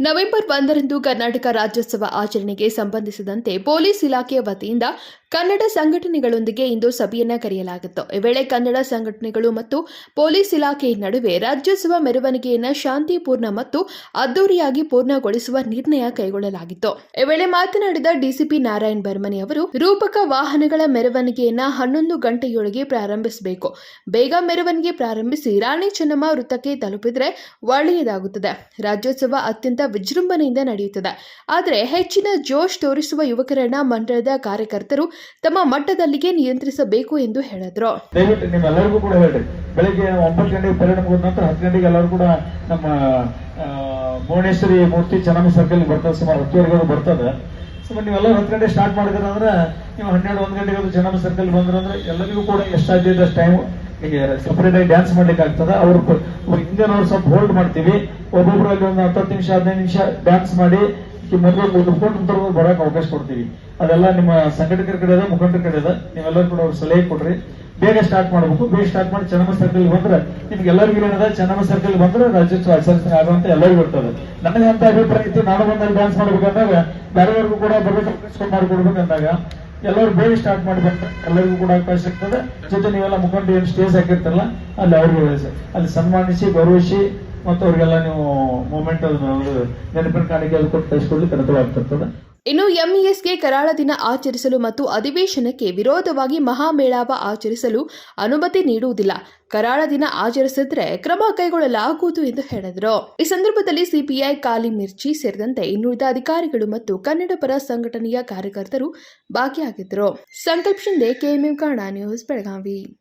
November ಒಂದರಂದು ಕರ್ನಾಟಕ ರಾಜ್ಯೋತ್ಸವ ಆಚರಣೆಗೆ ಸಂಬಂಧಿಸಿದಂತೆ ಪೊಲೀಸ್ ಇಲಾಖೆಯ ವತಿಯಿಂದ ಕನ್ನಡ ಸಂಘಟನೆಗಳೊಂದಿಗೆ ಇಂದು ಸಭೆಯನ್ನ ಕರೆಯಲಾಗಿತ್ತು. ಈ ವೇಳೆ ಕನ್ನಡ ಸಂಘಟನೆಗಳು ಮತ್ತು ಪೊಲೀಸ್ ಇಲಾಖೆ ನಡುವೆ ರಾಜ್ಯೋತ್ಸವ ಮೆರವಣಿಗೆಯನ್ನ ಶಾಂತಿಪೂರ್ಣ ಮತ್ತು ಅದ್ದೂರಿಯಾಗಿ ಪೂರ್ಣಗೊಳಿಸುವ ನಿರ್ಣಯ ಕೈಗೊಳ್ಳಲಾಗಿತ್ತು. ಈ ವೇಳೆ ಮಾತನಾಡಿದ ಡಿಸಿಪಿ ನಾರಾಯಣ್ ಬರ್ಮನಿ ಅವರು, ರೂಪಕ ವಾಹನಗಳ ಮೆರವಣಿಗೆಯನ್ನ ಹನ್ನೊಂದು ಗಂಟೆಯೊಳಗೆ ಪ್ರಾರಂಭಿಸಬೇಕು. ಬೇಗ ಮೆರವಣಿಗೆ ಪ್ರಾರಂಭಿಸಿ ರಾಣಿ ಚೆನ್ನಮ್ಮ ವೃತ್ತಕ್ಕೆ ತಲುಪಿದರೆ ಒಳ್ಳೆಯದಾಗುತ್ತದೆ. ರಾಜ್ಯೋತ್ಸವ ಅತ್ಯಂತ ವಿಜೃಂಭಣೆಯಿಂದ ನಡೆಯುತ್ತದೆ. ಆದರೆ ಹೆಚ್ಚಿನ ಜೋಶ್ ತೋರಿಸುವ ಯುವಕರನ್ನ ಮಂಡಳದ ಕಾರ್ಯಕರ್ತರು ತಮ್ಮ ಮಟ್ಟದಲ್ಲಿಗೆ ನಿಯಂತ್ರಿಸಬೇಕು ಎಂದು ಹೇಳಿದ್ರು. ದಯವಿಟ್ಟು ನಿಮ್ಮೆಲ್ಲರಿಗೂ ಕೂಡ ಹೇಳ್ರಿ. ಬೆಳಿಗ್ಗೆ ಒಂಬತ್ತು ಗಂಟೆಗೆ ಪರೇಡ್ ಮುಗಿದ ನಂತರ ಹತ್ತು ಗಂಟೆಗೆ ಎಲ್ಲರೂ ಕೂಡ ನಮ್ಮ ಭುವನೇಶ್ವರಿ ಮೂರ್ತಿ ಚೆನ್ನಮ್ಮ ಸರ್ಕಲ್ ಬರ್ತದೆ. ಸುಮಾರು ಹತ್ತುವರೆಗೆ ಬರ್ತದೆ. ಸುಮಾರು ನೀವೆಲ್ಲರೂ ಹತ್ತು ಗಂಟೆ ಸ್ಟಾರ್ಟ್ ಮಾಡಿದ್ರೆ ಅಂದ್ರೆ ನೀವು ಹನ್ನೆರಡು, ಒಂದು ಗಂಟೆಗೆ ಚೆನ್ನಮ್ಮ ಸರ್ಕಲ್ ಬಂದ್ರೆ ಅಂದ್ರೆ ಎಲ್ಲರಿಗೂ ಕೂಡ ಎಷ್ಟಾಗ್ತಿದೆ ಅಷ್ಟು ಟೈಮ್ ಈಗ ಸಪ್ರೇಟ್ ಆಗಿ ಡ್ಯಾನ್ಸ್ ಮಾಡ್ಲಿಕ್ಕೆ ಆಗ್ತದೆ. ಅವ್ರು ಹಿಂದೆ ನಾವು ಸ್ವಲ್ಪ ಹೋಲ್ಡ್ ಮಾಡ್ತೀವಿ. ಒಬ್ಬೊಬ್ರು ಅಲ್ಲಿ ಒಂದು ಹತ್ತತ್ತು ನಿಮಿಷ, ಹದಿನೈದು ನಿಮಿಷ ಡ್ಯಾನ್ಸ್ ಮಾಡಿ ಮೊದಲು ಮುಗಿಸ್ಕೊಂಡು ಬರಕ್ ಅವಕಾಶ ಕೊಡ್ತೀವಿ. ಅದೆಲ್ಲ ನಿಮ್ಮ ಸಂಘಟಕರ ಕಡೆ ಅದ ಮುಖಂಡರ ಕಡೆ ಅದ ನೀವೆಲ್ಲರೂ ಕೂಡ ಅವ್ರು ಸಲಹೆ ಕೊಡ್ರಿ. ಬೇಗ ಸ್ಟಾರ್ಟ್ ಮಾಡಬೇಕು. ಬೇಗ ಸ್ಟಾರ್ಟ್ ಮಾಡಿ ಚೆನ್ನಮ್ಮ ಸರ್ಕಲ್ ಬಂದ್ರೆ ನಿಮ್ಗೆ ಎಲ್ಲರಿಗೂ ಏನದ? ಚೆನ್ನಮ್ಮ ಸರ್ಕಲ್ ಬಂದ್ರೆ ರಾಜ್ಯೋತ್ಸವ ಆಚರಿಸ್ತಾನೆ ಆಗುವಂತ ಎಲ್ಲರಿಗೂ ಬರ್ತದೆ ನನಗೆ ಅಂತ ಅಭಿಪ್ರಾಯ ಇತ್ತು. ನಾನು ಬಂದಲ್ಲಿ ಡ್ಯಾನ್ಸ್ ಮಾಡ್ಬೇಕಂದಾಗ ಬೇರೆಯವ್ರಿಗೂ ಕೂಡ ಬರ್ಬೇಕು ಅವಕಾಶ ಮಾಡ್ಕೊಡ್ಬೇಕಂದಾಗ ಎಲ್ಲರೂ ಬೇಗ ಸ್ಟಾರ್ಟ್ ಮಾಡ್ಬೇಕು ಎಲ್ಲರಿಗೂ ಕೂಡ ಅವಕಾಶ ಸಿಗ್ತದೆ. ಜೊತೆ ನೀವೆಲ್ಲ ಮುಖಂಡ ಏನು ಸ್ಟೇಜ್ ಹಾಕಿರ್ತಾರಲ್ಲ, ಅಲ್ಲಿ ಅವ್ರಿಗೆ ಅಲ್ಲಿ ಸನ್ಮಾನಿಸಿ, ಗೌರವಿಸಿ ಮತ್ತು ಅವರಿಗೆಲ್ಲ ನೀವು ನೆನಪಿನ ಕಾಣಿಕೆ ಕೊಟ್ಟು ಇನ್ನು ಎಂಇಎಸ್ಗೆ ಕರಾಳ ದಿನ ಆಚರಿಸಲು ಮತ್ತು ಅಧಿವೇಶನಕ್ಕೆ ವಿರೋಧವಾಗಿ ಮಹಾಮೇಳಾವ ಆಚರಿಸಲು ಅನುಮತಿ ನೀಡುವುದಿಲ್ಲ. ಕರಾಳ ದಿನ ಆಚರಿಸಿದ್ರೆ ಕ್ರಮ ಕೈಗೊಳ್ಳಲಾಗುವುದು ಎಂದು ಹೇಳಿದರು. ಈ ಸಂದರ್ಭದಲ್ಲಿ ಸಿಪಿಐ ಕಾಲಿ ಮಿರ್ಚಿ ಸೇರಿದಂತೆ ಇನ್ನುಳಿದ ಅಧಿಕಾರಿಗಳು ಮತ್ತು ಕನ್ನಡ ಪರ ಸಂಘಟನೆಯ ಕಾರ್ಯಕರ್ತರು ಭಾಗಿಯಾಗಿದ್ದರು. Sankalp Shinde KMM Kannada news, Belagavi.